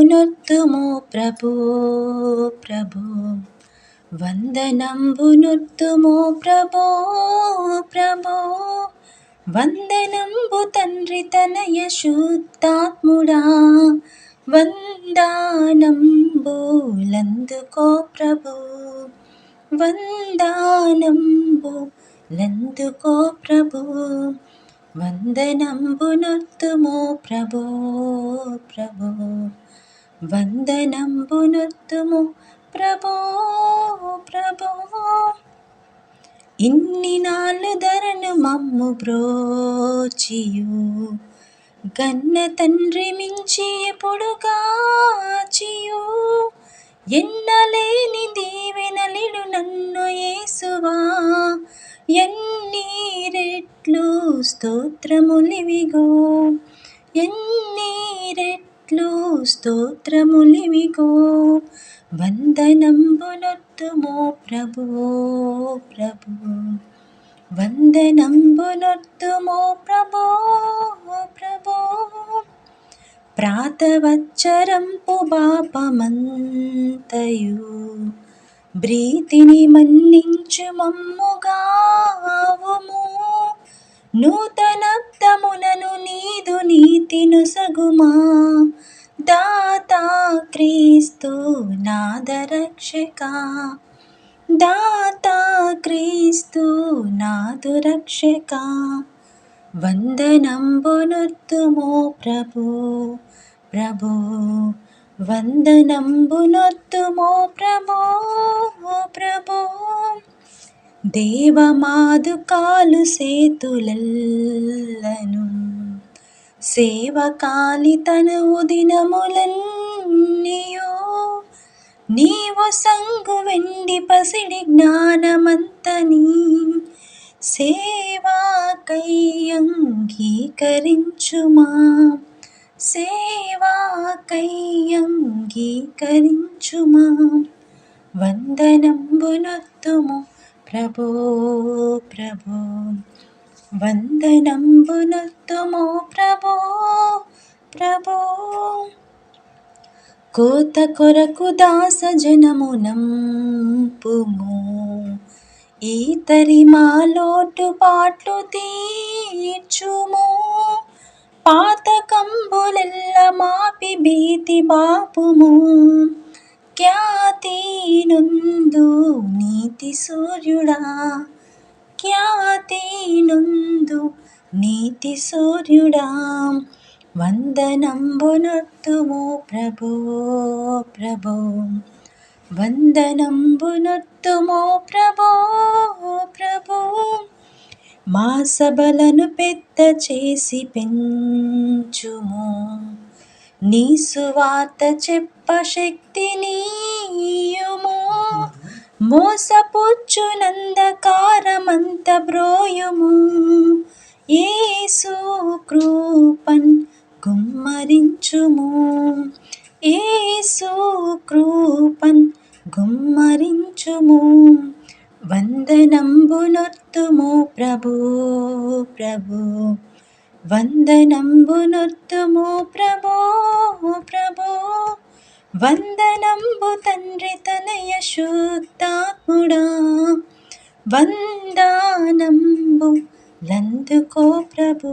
వందనంబునొత్తుము ప్రభు ప్రభు. వందనంబునొత్తుము ప్రభో ప్రభో. వందనంబు తండ్రి తనయ శుద్ధాత్ముడా. వందానంబులందుకో ప్రభు. వందానంబు లందుకో ప్రభు. వందనంబునొత్తుము ప్రభో ప్రభు. వందనంబునొత్తుము. ప్రభో ప్రభో ఇన్ని నాళ్ళు ధరను మమ్ము బ్రోచియు. గన్న తండ్రి మించి ఎప్పుడు కాచియు. ఎన్నలేని దీవెనలిడు నన్ను ఏసువా. ఎన్ని రెట్లు స్తోత్రములివిగో. ఎన్ని రెట్లు స్తోత్రములివిగో వందనంబునొత్తుమో ప్రభువో ప్రభు వందనంబునొత్తుమో ప్రభో. ప్రభో. ప్రాతవచ్చరంపు బాపమంతయు. బ్రీతిని మన్నించు మమ్ముగావుము. నూతనప్తమునను నీదు నీతిను సగుమా. దాతా క్రీస్తు నాదరక్షక దాతా క్రీస్తు నాదురక్షక వందనంబునొత్తుమో ప్రభు. ప్రభు వందనంబునొత్తుమో ప్రభో ప్రభు. దేవమాదుకాలు సేతులల్లను. సేవకాలి తనవు దినములన్నీయో నీవు సంగు వెండి పసిడి జ్ఞానమంతని సేవాకై అంగీకరించుమా సేవాకై అంగీకరించుమా వందనంబునొత్తుము ప్రభో ప్రభో వందనంబునొత్తుము ప్రభో ప్రభో. కోత కొరకు దాసజనమునంపుము జనమునంపుము ఈతరి మాలోటు పాట్లు తీర్చుము. పాతకంబులెల్ల మాపి భీతి బాపుము. ఖ్యాతి నుందు నీతి సూర్యుడా. ఖ్యాతి నుందు నీతి సూర్యుడా. వందనంబునొత్తుము ప్రభో ప్రభో. వందనంబునొత్తుము ప్రభో ప్రభో. మా సభలను పెద్ద చేసి పెంచుము. నీ సువార్త చెప్ప శక్తి నీయుము. మోసపుచ్చునందకారమంత బ్రోయుము. ఏసు కృపన్ గుమ్మరించుము. ఏసు కృపన్ గుమ్మరించుము. వందనంబునొత్తుము ప్రభు ప్రభు. వందనంబునొత్తుము ప్రభో ప్రభో వందనంబు తండ్రి తనయ శుద్ధాత్ముడా వందనంబు లందుకో ప్రభు